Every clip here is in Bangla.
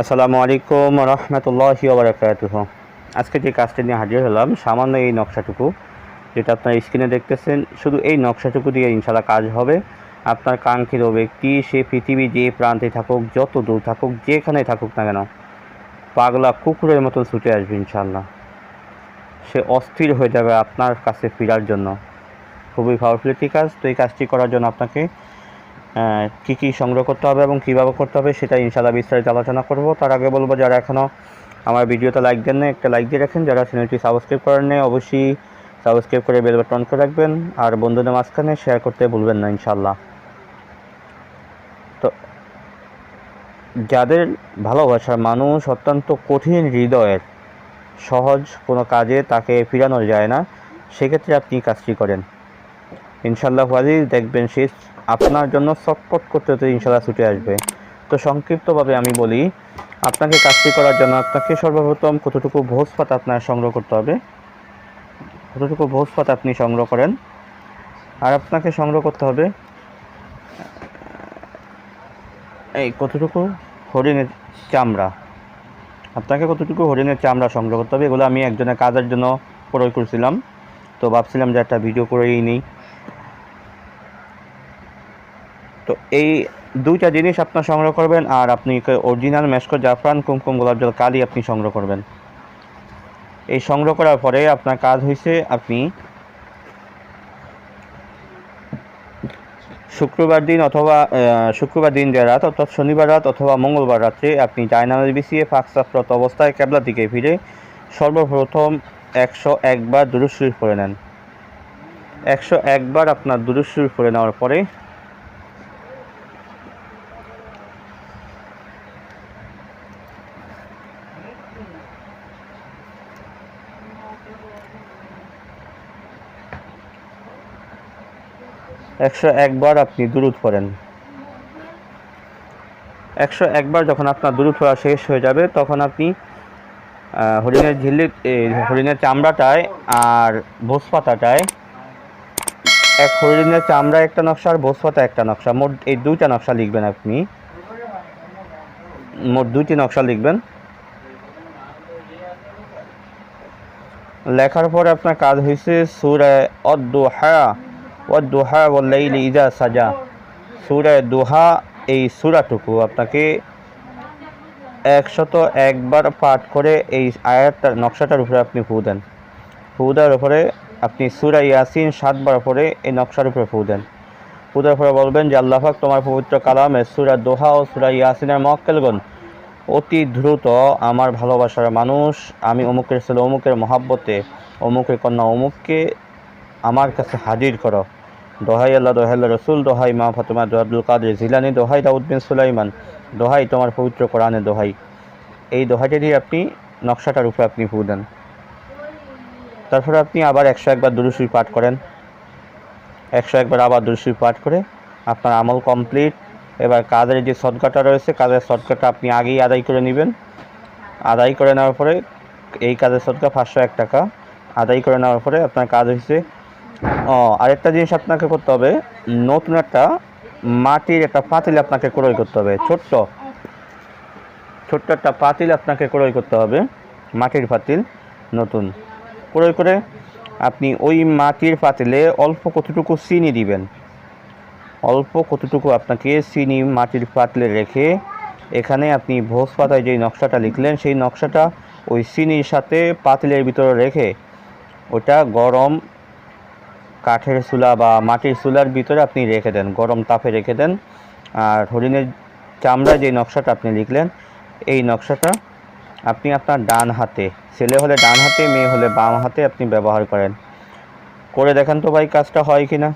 আসসালামু আলাইকুম রহমতুল্লাহি ওবরাকাতুহ আজকে যে কাজটি নিয়ে হাজির হলাম, সামান্য এই নকশাটুকু, যেটা আপনার স্ক্রিনে দেখতেছেন, শুধু এই নকশাটুকু দিয়ে ইনশাল্লাহ কাজ হবে। আপনার কাঙ্ক্ষিত ব্যক্তি, সে পৃথিবী যে প্রান্তে থাকুক, যত দূর থাকুক যেখানে থাকুক না কেন, পাগলা কুকুরের মতো ছুটে আসবে ইনশাল্লাহ সে অস্থির হয়ে যাবে আপনার কাছে ফেরার জন্য। খুবই পাওয়ারফুল একটি কাজ। তো এই কাজটি করার জন্য আপনাকে কী কী সংগ্রহ করতে হবে এবং কীভাবে করতে হবে সেটা ইনশাল্লাহ বিস্তারিত আলোচনা করব। তার আগে বলব, যারা এখনও আমার ভিডিওতে লাইক দেন না একটা লাইক দিয়ে রাখেন। যারা চ্যানেলটি সাবস্ক্রাইব করেন না অবশ্যই সাবস্ক্রাইব করে বেল বাটন করে রাখবেন। আর বন্ধুদের মাঝখানে শেয়ার করতে ভুলবেন না ইনশাল্লাহ তো যাদের ভালোবাসার মানুষ অত্যন্ত কঠিন হৃদয়ের সহজ কোনো কাজে তাকে ফিরানো যায় না, সেক্ষেত্রে আপনি কাজটি করেন। ইনশাল্লাহ আজিজ, দেখবেন সে আপনার জন্য চটপট করতে হতে ইনশাল্লাহ ছুটে আসবে। তো সংক্ষিপ্তভাবে আমি বলি, আপনাকে কাজটি করার জন্য আপনাকে সর্বপ্রথম কতটুকু ভোজ পাতা আপনার সংগ্রহ করতে হবে? কতটুকু ভোজ পাতা আপনি সংগ্রহ করেন? আর আপনাকে সংগ্রহ করতে হবে, এই কতটুকু? হরিণের চামড়া। আপনাকে কতটুকু হরিণের চামড়া সংগ্রহ করতে হবে, এগুলো আমি একজনের কাজের জন্য ক্রয় করছিলাম। তো ভাবছিলাম যে একটা ভিডিও করেই নিই। তো এই দুইটা জিনিস আপনার সংগ্রহ করবেন, আর আপনি অরিজিনাল মেসকো জাফরান কুমকুম গোলাপ জল কালি আপনি সংগ্রহ করবেন। এই সংগ্রহ করার পরে আপনার কাজ হয়েছে আপনি শুক্রবার দিন অথবা শুক্রবার দিন যে রাত, অর্থাৎ শনিবার রাত অথবা মঙ্গলবার রাত্রে আপনি ডায়নামাজ বিছিয়ে ফাঁকসাফরত অবস্থায় ক্যাবলা দিকে ফিরে সর্বপ্রথম একশো একবার দুরুশরীফ করে নেন। একশো একবার আপনার দুরুশরীফ করে নেওয়ার পরে একশো একবার আপনি দুরুদ পড়েন। একশো একবার যখন আপনার দুরুদ পড়া শেষ হয়ে যাবে, তখন আপনি হরিণের ঝিল্লি হরিণের চামড়াটায় আর ভোজ পাতাটায় এক হরিণের চামড়া একটা নকশা আর ভোজ পাতা একটা নকশা। মোট এই দুইটা নকশা লিখবেন আপনি। মোট দুইটি নকশা লিখবেন। লেখার পরে আপনার কাজ হয়েছে সুরায় অদ্দোহা ওয়াদ্দোহা ওয়াল্লাইলি ইজা সাজা। সুরায় দোহা এই সুরাটুকু আপনাকে একশত একবার পাঠ করে এই আয়াতটার নকশাটার উপরে আপনি ফু দেন। ফু দেওয়ার উপরে আপনি সুরা ইয়াসিন সাতবার পরে এই নকশার উপরে ফু দেন। ফু দেওয়ার পরে বলবেন যে আল্লাহাক তোমার পবিত্র কালামে সুরা দোহা ও সুরা ইয়াসিনের মক্কেলগণ, অতি দ্রুত আমার ভালোবাসার মানুষ, আমি অমুকের ছেলে, অমুকের মহাব্বতে, অমুকের কন্যা, অমুককে আমার কাছে হাজির করো। দোহাই আল্লাহ দোহাই আল্লাহ রসুল, দোহাই মা ফাতেমা আব্দুল কাদের জিলানি, দোহাই দাউদ বিন সুলাইমান, দোহাই তোমার পবিত্র কোরআনে দোহাই। এই দোহাইটা দিয়ে আপনি নকশাটার উপরে আপনি ফু দেন। তারপরে আপনি আবার একশো একবার দুরুসুই পাঠ করেন। একশো একবার আবার দুরুসুই পাঠ করে আপনার আমল কমপ্লিট। এবার কাজের যে সদকাটা রয়েছে কাজের সদকাটা আপনি আগেই আদায় করে নেবেন। আদায় করে নেওয়ার পরে এই কাজের সদকা পাঁচশো এক টাকা। আদায় করে নেওয়ার পরে আপনার কাজ হয়েছে ও, আরেকটা জিনিস আপনাকে করতে হবে, নতুন একটা মাটির একটা পাতিল আপনাকে ক্রয় করতে হবে, ছোট্ট। ছোট্ট একটা পাতিল আপনাকে ক্রয় করতে হবে, মাটির পাতিল, নতুন। ক্রয় করে আপনি ওই মাটির পাতিলে অল্প কতটুকু চিনি দিবেন। অল্প কতটুকু আপনাকে চিনি মাটির পাতলে রেখে এখানে আপনি ভোজ পাতায় যেই নকশাটা লিখলেন, সেই নকশাটা ওই চিনির সাথে পাতিলের ভিতরে রেখে ওটা গরম কাঠের চুলা বা মাটির চুলার ভিতরে আপনি রেখে দেন, গরম তাপে রেখে দেন। আর হরিণের চামড়া যে নকশাটা আপনি লিখলেন, এই নকশাটা আপনি আপনার ডান হাতে, ছেলে হলে ডান হাতে, মেয়ে হলে বাম হাতে আপনি ব্যবহার করেন। করে দেখেন তো ভাই কাজটা হয় কি না?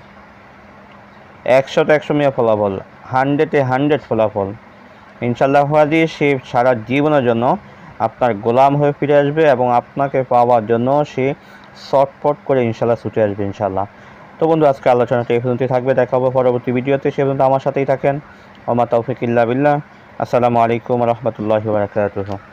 একশোতে একশো মেয়ে ফলাফল, হান্ড্রেডে হান্ড্রেড ফলাফল। ইনশাল্লাহ হাজি সে সারা জীবনের জন্য আপনার গোলাম হয়ে ফিরে আসবে এবং আপনাকে পাওয়ার জন্য সে শর্টফট করে ইনশাল্লাহ ছুটে আসবে ইনশাল্লাহ। তো বন্ধু, আজকে আলোচনাটা এই পর্যন্তই থাকবে। দেখা হবে পরবর্তী ভিডিওতে। সে পর্যন্ত আমার সাথেই থাকেন। আমার তৌফিক ইল্লা বিল্লাহ। আসসালামু আলাইকুম রহমতুল্লাহ বারকাতুহ।